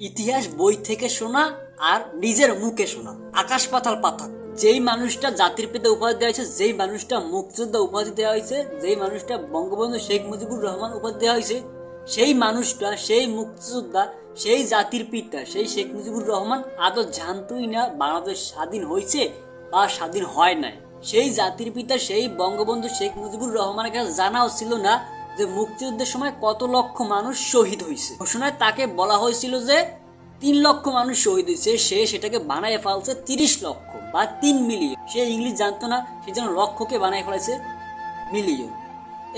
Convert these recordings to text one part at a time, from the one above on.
ইতিহাস বই থেকে শোনা আর নিজের মুখে শোনা। আকাশ পাতাল পাতাল। যেই মানুষটা জাতির পিতা উপাধি দেওয়া হয়েছে, যেই মানুষটা মুক্তিযোদ্ধা উপাধি দেওয়া হয়েছে, যেই মানুষটা বঙ্গবন্ধু শেখ মুজিবুর রহমান উপাধি দেওয়া হয়েছে, সেই মানুষটা, সেই মুক্তিযোদ্ধা, সেই জাতির পিতা, সেই শেখ মুজিবুর রহমান আদৌ জানতই না বাংলাদেশ স্বাধীন হয়েছে বা স্বাধীন হয় নাই। সেই জাতির পিতা, সেই বঙ্গবন্ধু শেখ মুজিবুর রহমানের কাছে জানাও ছিল না যে মুক্তিযুদ্ধের সময় কত লক্ষ মানুষ শহীদ হয়েছে। ঘোষণায় তাকে বলা হয়েছিল যে তিন লক্ষ মানুষ শহীদ হয়েছে, সে সেটাকে বানায় ফেলছে তিরিশ লক্ষ বা তিন মিলিয়ন। সে ইংলিশ জানতো না, সে যেন লক্ষকে বানায় ফেলেছে মিলিয়ন।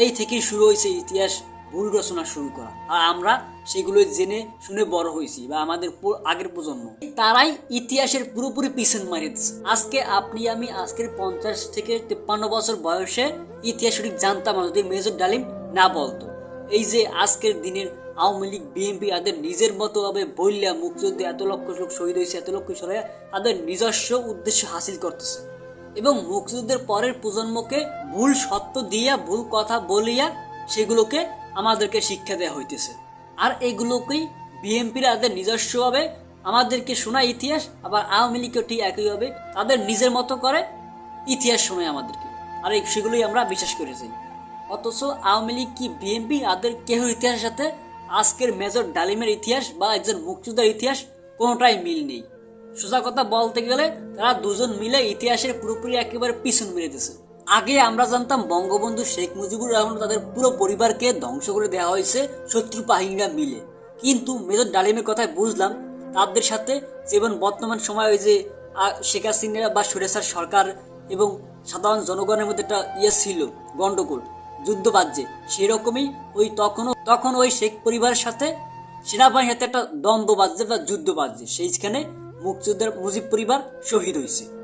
এই থেকেই শুরু হয়েছে ইতিহাস, ভুল রচনা শুরু করা। আর আমরা সেগুলো জেনে শুনে বড় হয়েছি, বা আমাদের আগের প্রজন্ম। তারাই ইতিহাসের পুরোপুরি পিছন মারিয়েছে আজকে আপনি, আমি আজকের পঞ্চাশ থেকে তেপ্পান্ন বছর বয়সে ইতিহাস সঠিক জানতাম যদি মেজর ডালিম না বলতো। এই যে আজকের দিনের আওয়ামী লীগ, বিএনপি, তাদের নিজের মতো ভাবে বললা মুক্তিযুদ্ধে এত লক্ষ লোক শহীদ হয়েছে, এত লক্ষ সরাই তাদের নিজস্ব উদ্দেশ্য হাসিল করতেছে। এবং মুক্তিযুদ্ধের পরের প্রজন্মকে ভুল সত্য দিয়া, ভুল কথা বলিয়া সেগুলোকে আমাদেরকে শিক্ষা দেওয়া হইতেছে। আর এগুলোকেই বিএনপিরা তাদের নিজস্বভাবে আমাদেরকে শোনায় ইতিহাস, আবার আওয়ামী লীগও ঠিক একইভাবে তাদের নিজের মতো করে ইতিহাস শোনায় আমাদেরকে। আর সেগুলোই আমরা বিশ্বাস করেছি অথচ আওয়ামী লীগ কি বিএনপি তাদের কেহ ইতিহাসের সাথে? আজকের মেজর ডালিমের ইতিহাস বা একজন মুক্তিযোদ্ধার ইতিহাস কোনোটাই মিল নেই। সোজা কথা বলতে গেলে, তারা দুজন মিলে ইতিহাসের পুরোপুরি একেবারে পিছন মেরে দিয়েছে। আগে আমরা জানতাম বঙ্গবন্ধু শেখ মুজিবুর রহমান তাদের পুরো পরিবারকে ধ্বংস করে দেওয়া হয়েছে শত্রু বাহিনীরা মিলে। কিন্তু মেজর ডালিমের কথায় বুঝলাম, তাদের সাথে যেমন বর্তমান সময় ওই যে শেখ হাসিনা বা সুরেশার সরকার এবং সাধারণ জনগণের মধ্যে একটা ইয়ে ছিল গন্ডগোল যুদ্ধ বাজছে সেরকমই ওই তখনও তখন ওই শেখ পরিবারের সাথে সেনাবাহিনীর সাথে একটা দ্বন্দ্ব বাজছে বা যুদ্ধ বাজছে সেইখানে মুক্তিযোদ্ধার মুজিব পরিবার শহীদ হয়েছে।